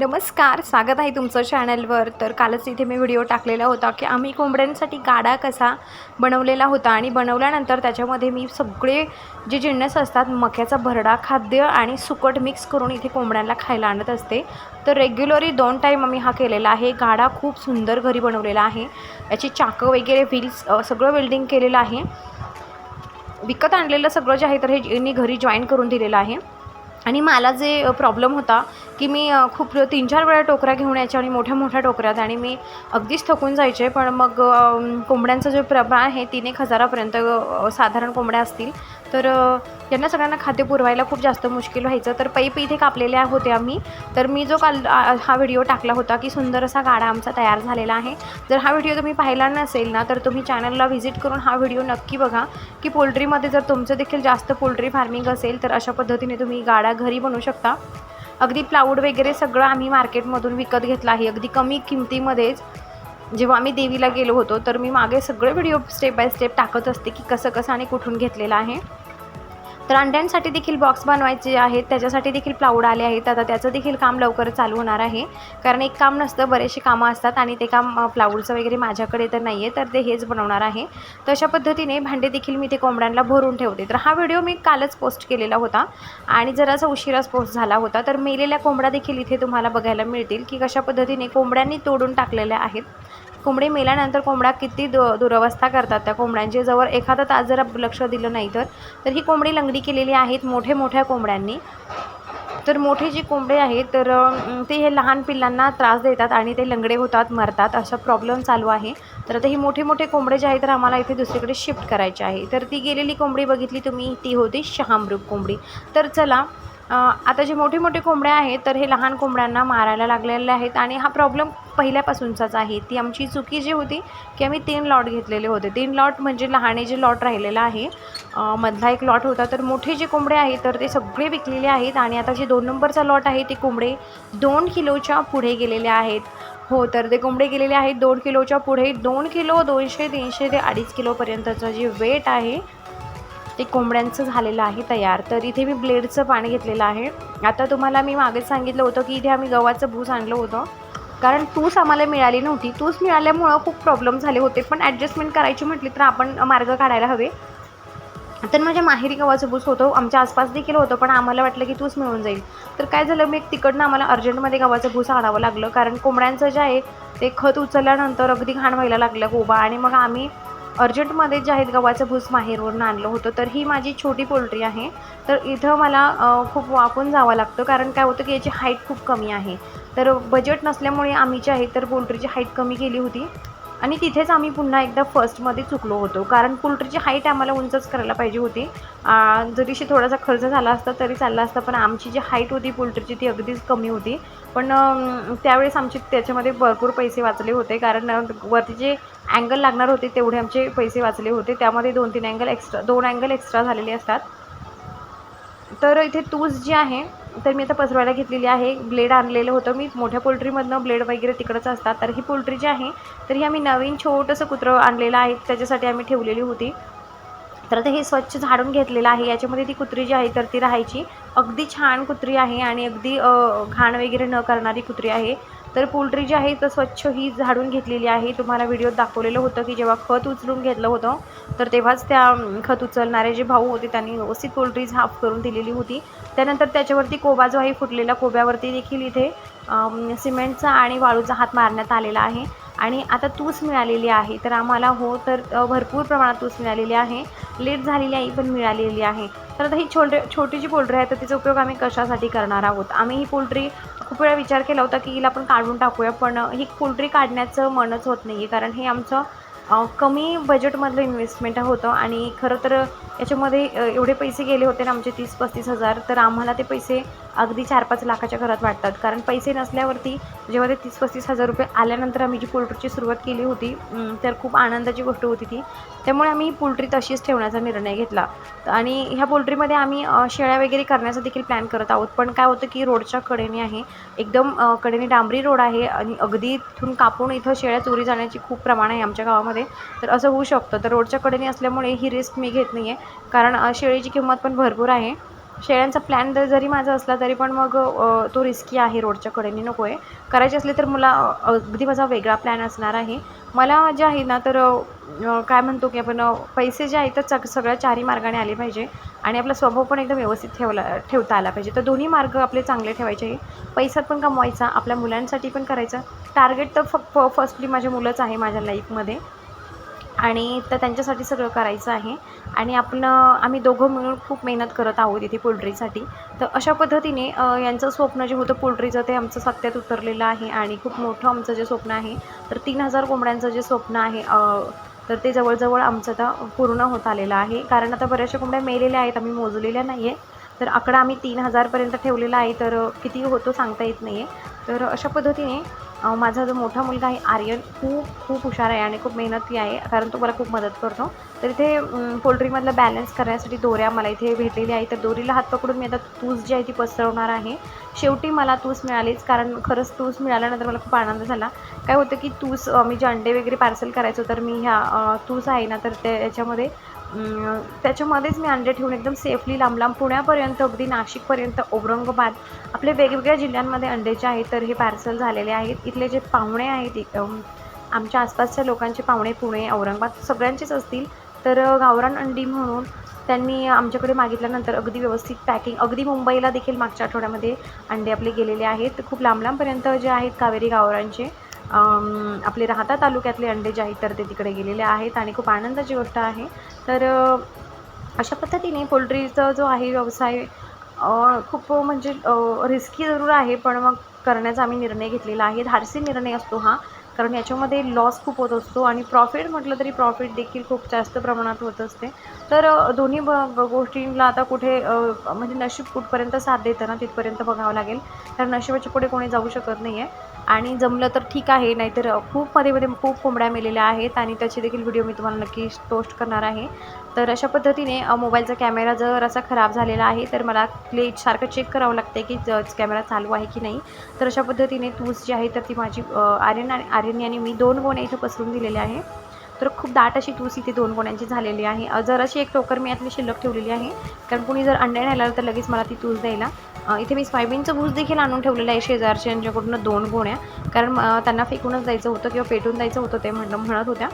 नमस्कार स्वागत आहे तुमचं चॅनलवर तर कालच इथे मी व्हिडिओ टाकलेला होता की आम्ही कोंबड्यांसाठी गाडा कसा बनवलेला होता आणि बनवल्यानंतर त्याच्यामध्ये मी सगळे जे जिन्नस असतात मक्याचा भरडा खाद्य आणि सुकट मिक्स करून इथे कोंबड्यांना खायला आणत असते. तर रेग्युलरी दोन टाईम आम्ही हा केलेला आहे. गाडा खूप सुंदर घरी बनवलेला आहे. याची चाकं वगैरे व्हील्स सगळं वेल्डिंग केलेलं आहे. विकत आणलेलं सगळं जे आहे तर हे यांनी घरी जॉईन करून दिलेलं आहे. आणि मला जे प्रॉब्लेम होता की मी खूप तीन चार वेळा टोकऱ्या घेऊन यायच्या आणि मोठ्या मोठ्या टोकऱ्यात आणि मी अगदीच थकून जायचे. पण मग कोंबड्यांचं जे प्रमाण आहे तीन एक हजारापर्यंत साधारण कोंबड्या असतील. तर यांना सगळ्यांना खाद्य पुरवायला खूप जास्त मुश्किल व्हायचं. तर पैप इथे कापलेल्या होते आम्ही. तर मी जो काल हा व्हिडिओ टाकला होता की सुंदर असा गाडा आमचा तयार झालेला आहे. जर हा व्हिडिओ तुम्ही पाहिला नसेल ना तर तुम्ही चॅनलला व्हिजिट करून हा व्हिडिओ नक्की बघा. की पोल्ट्रीमध्ये जर तुमचं देखील जास्त पोल्ट्री फार्मिंग असेल तर अशा पद्धतीने तुम्ही गाडा घरी बनवू शकता. अगदी प्लाऊड वगैरे सगळं आम्ही मार्केटमधून विकत घेतलं आहे. अगदी कमी किमतीमध्येच जेव्हा आम्ही देवीला गेलो होतो तर मी मागे सगळे व्हिडिओ स्टेप बाय स्टेप टाकत असते की कसं कसं आणि कुठून घेतलेलं आहे. तर अंड्यांसाठी देखील बॉक्स बनवायचे आहेत. त्याच्यासाठी देखील प्लाऊड आले आहेत. आता त्याचं देखील काम लवकर चालू होणार आहे. कारण एक काम नसतं बरेचसे कामं असतात आणि ते काम प्लाऊडचं वगैरे माझ्याकडे तर नाही आहे तर ते हेच बनवणार आहे. तर अशा पद्धतीने भांडे देखील मी ते कोंबड्यांना भरून ठेवते. तर हा व्हिडिओ मी कालच पोस्ट केलेला होता आणि जरासा उशिराच पोस्ट झाला होता. तर मेलेल्या कोंबड्या देखील इथे तुम्हाला बघायला मिळतील की कशा पद्धतीने कोंबड्यांनी तोडून टाकलेल्या आहेत. कोंबडी मेल्यानंतर कोंबड्या किती दु दुरवस्था करतात? त्या कोंबड्यांची जवळ एखादा तास जर लक्ष दिलं नाही तर? तर ही कोंबडी लंगडी केलेली आहेत मोठे मोठ्या कोंबड्यांनी. तर मोठे जे कोंबडे आहेत तर ते हे लहान पिल्लांना त्रास देतात आणि ते लंगडे होतात मरतात असा प्रॉब्लेम चालू आहे. तर आता ही मोठे मोठे कोंबडे जे आहेत तर आम्हाला इथे दुसरीकडे शिफ्ट करायचे आहे. तर ती गेलेली कोंबडी बघितली तुम्ही? ती होती शहामृग कोंबडी. तर चला आता जे मोठे मोठे कोंबड्या आहेत तर हे लहान कोंबड्यांना मारायला लागलेले आहेत आणि हा प्रॉब्लेम पहिल्यापासूनचाच आहे. ती आमची चुकी जी होती की आम्ही तीन लॉट घेतलेले होते. तीन लॉट म्हणजे लहाने जे लॉट राहिलेला आहे मधला एक लॉट होता. तर मोठे जे कोंबडे आहेत तर ते सगळे विकलेले आहेत आणि आता जे दोन नंबरचा लॉट आहे ते कोंबडे दोन किलोच्या पुढे गेलेले आहेत. हो तर ते कोंबडे गेलेले आहेत दोन किलोच्या पुढे. दोन किलो दोनशे तीनशे ते अडीच किलोपर्यंतचं जे वेट आहे ते कोंबड्यांचं झालेलं आहे तयार. तर इथे मी ब्लेडचं पाणी घेतलेलं आहे. आता तुम्हाला मी मागेच सांगितलं होतं की इथे आम्ही गव्हाचं भूस आणलं होतं. कारण तूस आम्हाला मिळाली नव्हती. तूस मिळाल्यामुळं खूप प्रॉब्लेम झाले होते. पण ॲडजस्टमेंट करायची म्हटली तर आपण मार्ग काढायला हवे. तर माझ्या माहेरी गव्हाचं भूस होतं. आमच्या आसपास देखील होतं पण आम्हाला वाटलं की तूच मिळून जाईल. तर काय झालं मी एक तिकडनं आम्हाला अर्जंटमध्ये गव्हाचं भूस आणावं लागलं. कारण कोंबड्यांचं जे आहे ते खत उचलल्यानंतर अगदी घाण व्हायला लागलं गोबा. आणि मग आम्ही अर्जंटमध्ये जे आहेत गव्हाचं भूस माहेरवरून आणलं होतं तर ही माझी छोटी पोल्ट्री आहे. तर इथं मला खूप वाकून जावं लागतं कारण काय होतं की याची हाईट खूप कमी आहे. तर बजेट नसल्यामुळे आम्ही जे आहे तर पोल्ट्रीची हाईट कमी केली होती. आणि तिथेच आम्ही पुन्हा एकदा फर्स्टमध्ये चुकलो होतो. कारण पोल्ट्रीची हाईट आम्हाला उंचच करायला पाहिजे होती. जरीशी थोडासा खर्च झाला असता तरी चालला असता पण आमची जी हाईट होती पोल्ट्रीची ती अगदीच कमी होती. पण त्यावेळेस आमचे त्याच्यामध्ये भरपूर पैसे वाचले होते. कारण वरती जे अँगल लागणार होते तेवढे आमचे पैसे वाचले होते. त्यामध्ये दोन तीन अँगल एक्स्ट्रा दोन अँगल एक्स्ट्रा झालेले असतात. तर इथे तूस जी आहे तर मी आता पसरवायला घेतलेली आहे. ब्लेड आणलेलं होतं. मी मोठ्या पोल्ट्रीमधनं ब्लेड वगैरे तिकडंच असतात. तर ही पोल्ट्री जी आहे तर ही आम्ही नवीन छोटंसं कुत्रं आणलेलं आहे. त्याच्यासाठी आम्ही ठेवलेली होती. तर आता हे स्वच्छ झाडून घेतलेलं आहे. याच्यामध्ये ती कुत्री जी आहे तर ती राहायची. अगदी छान कुत्री आहे आणि अगदी घाण वगैरे न करणारी कुत्री आहे. तर पोल्ट्री जी आहे तर स्वच्छ ही झाडून घेतलेली आहे. तुम्हाला व्हिडिओत दाखवलेलं होतं की जेव्हा खत उचलून घेतलं होतं तर तेव्हाच त्या खत उचलणारे जे भाऊ होते त्यांनी व्यवस्थित पोल्ट्री झाफ करून दिलेली होती. त्यानंतर त्याच्यावरती कोबा जो आहे फुटलेला कोब्यावरती देखील इथे सिमेंटचा आणि वाळूचा हात मारण्यात आलेला आहे. आणि आता तूस मिळालेली आहे. तर आम्हाला हो तर भरपूर प्रमाणात तूस मिळालेली आहे. लेट झालेली आहे पण मिळालेली आहे. तर आता ही छोटे छोटी जी पोल्ट्री आहे तर तिचा उपयोग आम्ही कशासाठी करणार आहोत? आम्ही ही पोल्ट्री खूप वेळा विचार केला होता की हिला आपण काढून टाकूया पण ही पोल्ट्री काढण्याचं मनच होत नाही आहे कारण हे आमचं कमी बजेटमधलं इन्व्हेस्टमेंट होतं आणि खरं तर याच्यामध्ये एवढे पैसे गेले होते ना आमचे तीस पस्तीस हजार तर आम्हाला ते पैसे अगदी चार पाच लाखाच्या घरात वाटतात. कारण पैसे नसल्यावरती जेव्हा ते तीस पस्तीस हजार रुपये आल्यानंतर आम्ही जी पोल्ट्रीची सुरुवात केली होती तर खूप आनंदाची गोष्ट होती ती. त्यामुळे आम्ही पोल्ट्री तशीच ठेवण्याचा निर्णय घेतला. आणि ह्या पोल्ट्रीमध्ये आम्ही शेळ्या वगैरे करण्याचा देखील प्लॅन करत आहोत. पण काय होतं की रोडच्या कडेने आहे. एकदम कडेने डांबरी रोड आहे आणि अगदी इथून कापून इथं शेळ्या चोरी जाण्याची खूप प्रमाण आहे आमच्या गावामध्ये. तर असं होऊ शकतं. तर रोडच्या कडेने असल्यामुळे ही रिस्क मी घेत नाही आहे कारण शेळीची किंमत पण भरपूर आहे. शेळ्यांचा प्लॅन जर जरी माझा असला तरी पण मग तो रिस्की आहे रोडच्या कडेने नको आहे करायचे असले तर मला अगदी माझा वेगळा प्लॅन असणार आहे. मला जे आहे ना तर काय म्हणतो की आपण पैसे जे आहेत तर सग सगळ्या चारही मार्गाने आले पाहिजे. आणि आपला स्वभाव पण एकदम व्यवस्थित ठेवला ठेवता आला पाहिजे. तर दोन्ही मार्ग आपले चांगले ठेवायचे आहे. पैसा पण कमवायचा आपल्या मुलांसाठी पण करायचं. टार्गेट तर फक्त फर्स्टली माझ्या मुलंच आहे माझ्या लाईफमध्ये आणि तर त्यांच्यासाठी सगळं करायचं आहे. आणि आपलं आम्ही दोघं मिळून खूप मेहनत करत आहोत इथे पोल्ट्रीसाठी. तर अशा पद्धतीने यांचं स्वप्न जे होतं पोल्ट्रीचं ते आमचं सत्यात उतरलेलं आहे आणि खूप मोठं आमचं जे स्वप्न आहे तर तीन हजार कोंबड्यांचं जे स्वप्न आहे तर ते जवळजवळ आमचं आता पूर्ण होत आलेलं आहे. कारण आता बऱ्याचशा कोंबड्या मेलेल्या आहेत आम्ही मोजलेल्या नाही आहे तर आकडा आम्ही तीन हजारपर्यंत ठेवलेला आहे तर किती होतो सांगता येत नाही आहे तर अशा पद्धतीने माझा जो मोठा मुलगा आहे आर्यन खूप खूप हुशार आहे आणि खूप मेहनती आहे कारण तो मला खूप मदत करतो. तर इथे पोल्ट्रीमधलं बॅलन्स करण्यासाठी दोऱ्या मला इथे भेटलेल्या आहे तर दोरीला हात पकडून मी आता तूस जी आहे ती पसरवणार आहे. शेवटी मला तूस मिळालीच कारण खरंच तूस मिळाल्यानंतर मला खूप आनंद झाला. काय होतं की तूस मी जे अंडे वगैरे पार्सल करायचो तर मी ह्या तूस आहे ना तर त्या याच्यामध्ये त्याच्यामध्येच मी अंडे ठेवून एकदम सेफली लांब लांब पुण्यापर्यंत अगदी नाशिकपर्यंत औरंगाबाद आपले वेगवेगळ्या जिल्ह्यांमध्ये अंडे जे आहेत तर हे पार्सल झालेले आहेत. इथले जे पाहुणे आहेत आमच्या आसपासच्या लोकांचे पाहुणे पुणे औरंगाबाद सगळ्यांचेच असतील. तर गावरान अंडी म्हणून त्यांनी आमच्याकडे मागितल्यानंतर अगदी व्यवस्थित पॅकिंग अगदी मुंबईला देखील मागच्या आठवड्यामध्ये अंडे आपले गेलेले आहेत. खूप लांब लांबपर्यंत जे आहेत कावेरी गावरांचे आपले राहता तालुक्यातले अंडे जे आहेत तर ते तिकडे गेलेले आहेत आणि खूप आनंदाची गोष्ट आहे. तर अशा पद्धतीने पोल्ट्रीचा जो आहे व्यवसाय खूप म्हणजे रिस्की जरूर आहे पण मग करण्याचा आम्ही निर्णय घेतलेला आहे. धाडसी निर्णय असतो हा कारण याच्यामध्ये लॉस खूप होत असतो आणि प्रॉफिट म्हटलं तरी प्रॉफिट देखील खूप जास्त प्रमाणात होत असते. तर दोन्ही ब गोष्टींना आता कुठे म्हणजे नशीब कुठपर्यंत साथ देतं ना तिथपर्यंत बघावं लागेल. कारण नशिबाच्या पुढे कोणी जाऊ शकत नाही आहे आणि जमलं तर ठीक आहे नाहीतर खूप मध्ये मध्ये खूप कोंबड्या मेलेल्या आहेत आणि त्याचे देखील व्हिडिओ मी तुम्हाला नक्की पोस्ट करणार आहे. तर अशा पद्धतीने मोबाईलचा कॅमेरा जर असा खराब झालेला आहे तर मला क्ले सारखं चेक करावं लागते की ज- कॅमेरा चालू आहे की नाही. तर अशा पद्धतीने तूस जी आहे तर ती माझी आर्यन आणि आर्यन यांनी मी दोन गोण्या इथं पसरून दिलेले आहे. तर खूप दाट अशी तूस इथे दोन गोण्यांची झालेली आहे. जर जराशी एक टोकर मी यातली शिल्लक ठेवलेली आहे. कारण कुणी जर अंडे नाही आलं तर लगेच मला ती तूस द्यायला. इथे मी सोयाबीनचं भूस देखील आणून ठेवलेलं आहे शेजारच्या यांच्याकडून दोन गोण्या. कारण त्यांना फेकूनच द्यायचं होतं किंवा पेटून द्यायचं होतं ते म्हणणं म्हणत होत्या.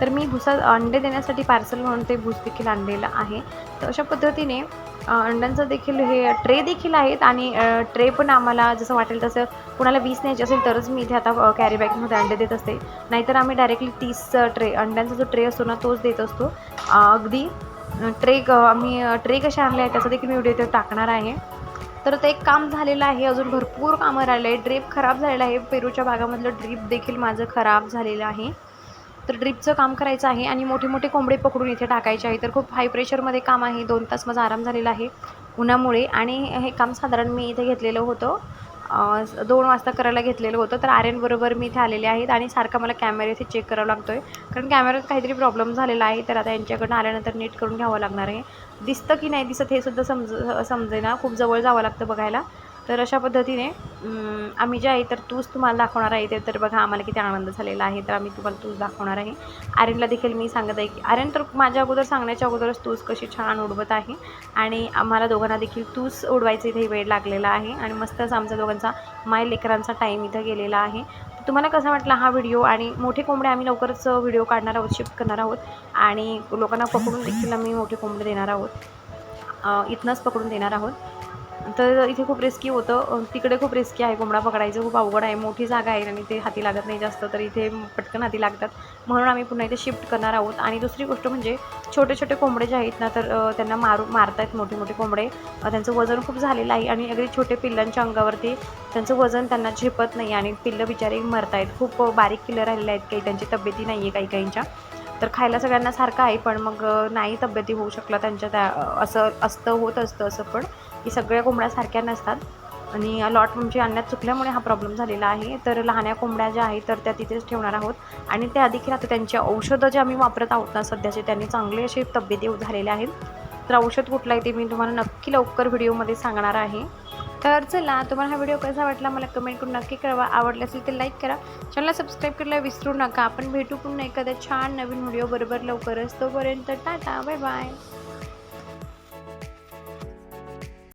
तर मी भुसा अंडे देण्यासाठी पार्सल म्हणून ते भूस देखील आणलेलं आहे. तर अशा पद्धतीने अंड्यांचं देखील हे ट्रे देखील आहेत आणि ट्रे पण आम्हाला जसं वाटेल तसं कुणाला वीस न्यायचे असेल तरच मी इथे आता कॅरी बॅगमध्ये अंडे देत असते. नाहीतर आम्ही डायरेक्टली तीस ट्रे अंड्यांचा जो ट्रे असतो ना तोच देत असतो. अगदी ट्रे आम्ही ट्रे कसे आणले आहेत त्याचा देखील मी व्हिडिओ इथे टाकणार आहे. तर ते एक काम झालेलं आहे अजून भरपूर कामं राहिलं आहे ड्रीप खराब झालेलं आहे. पेरूच्या भागामधलं ड्रीप देखील माझं खराब झालेलं आहे. तर ड्रीपचं काम करायचं आहे आणि मोठे मोठे कोंबडे पकडून इथे टाकायचे आहे. तर खूप हाय प्रेशरमध्ये काम आहे. दोन तास माझा आराम झालेला आहे उन्हामुळे. आणि हे काम साधारण मी इथे घेतलेलं होतं. दोन वाजता करायला घेतलेलं होतं. तर आर्यनबरोबर मी इथे आलेले आहेत आणि सारखा मला कॅमेरा इथे चेक करावा लागतो आहे कारण कॅमेऱ्यात काहीतरी प्रॉब्लेम झालेला आहे. तर आता यांच्याकडनं आल्यानंतर नीट करून घ्यावं लागणार आहे. दिसतं की नाही दिसत हे सुद्धा समज समजेना. खूप जवळ जावं लागतं बघायला. तर अशा पद्धतीने आम्ही जे आहे तर तूच तुम्हाला दाखवणार आहे. ते तर बघा आम्हाला किती आनंद झालेला आहे. तर आम्ही तुम्हाला तूच दाखवणार आहे. आर्यनला देखील मी सांगत आहे की आर्यन तर माझ्या अगोदर सांगण्याच्या अगोदरच तूच कशी छान उडवत आहे. आणि आम्हाला दोघांना देखील तूच उडवायचं इथे वेळ लागलेला आहे. आणि मस्तच आमच्या दोघांचा माय लेकरांचा टाईम इथं गेलेला आहे. तुम्हाला कसा वाटला हा व्हिडिओ आणि मोठे कोंबडे आम्ही लवकरच व्हिडिओ काढणार आहोत शिफ्ट करणार आहोत. आणि लोकांना पकडून देखील आम्ही मोठे कोंबडे देणार आहोत. इथनंच पकडून देणार आहोत. तर इथे खूप रिस्की होतं. तिकडे खूप रिस्की आहे. कोंबडा पकडायचं खूप अवघड आहे. मोठी जागा आहे आणि ते हाती लागत नाही जास्त तर इथे पटकन हाती लागतात. म्हणून आम्ही पुन्हा इथे शिफ्ट करणार आहोत. आणि दुसरी गोष्ट म्हणजे छोटे छोटे कोंबडे जे आहेत ना तर त्यांना मारू मारतायत मोठे मोठे कोंबडे त्यांचं वजन खूप झालेलं आहे आणि अगदी छोटे पिल्लांच्या अंगावरती त्यांचं वजन त्यांना झेपत नाही आणि पिल्लं बिचारे मरतायत. खूप बारीक पिल्लं राहिलेले आहेत. काही त्यांची तब्येती नाही आहे काही काहींच्या. तर खायला सगळ्यांना सारखं आहे पण मग नाही तब्येती होऊ शकला त्यांच्या त्या असं असतं होत असतं असं पण. की सगळ्या कोंबड्या सारख्या नसतात. आणि लॉट म्हणजे आणण्यात चुकल्यामुळे हा प्रॉब्लेम झालेला आहे. तर लहान्या कोंबड्या ज्या आहेत तर त्या तिथेच ठेवणार आहोत. आणि त्या देखील आता त्यांची औषधं जे आम्ही वापरत आहोत ना सध्याचे त्यांनी चांगले असे तब्येती झालेले आहेत. तर औषध कुठलं आहे ते मी तुम्हाला नक्की लवकर व्हिडिओमध्ये सांगणार आहे. तर चला तुम्हाला हा व्हिडिओ कसा वाटला मला कमेंट करून नक्की कळवा. आवडला असेल तर लाईक करा. चॅनलला सबस्क्राईब करायला विसरू नका. आपण भेटू पुन्हा एखाद्या छान नवीन व्हिडिओ बरोबर लवकरच. तोपर्यंत टाटा बाय बाय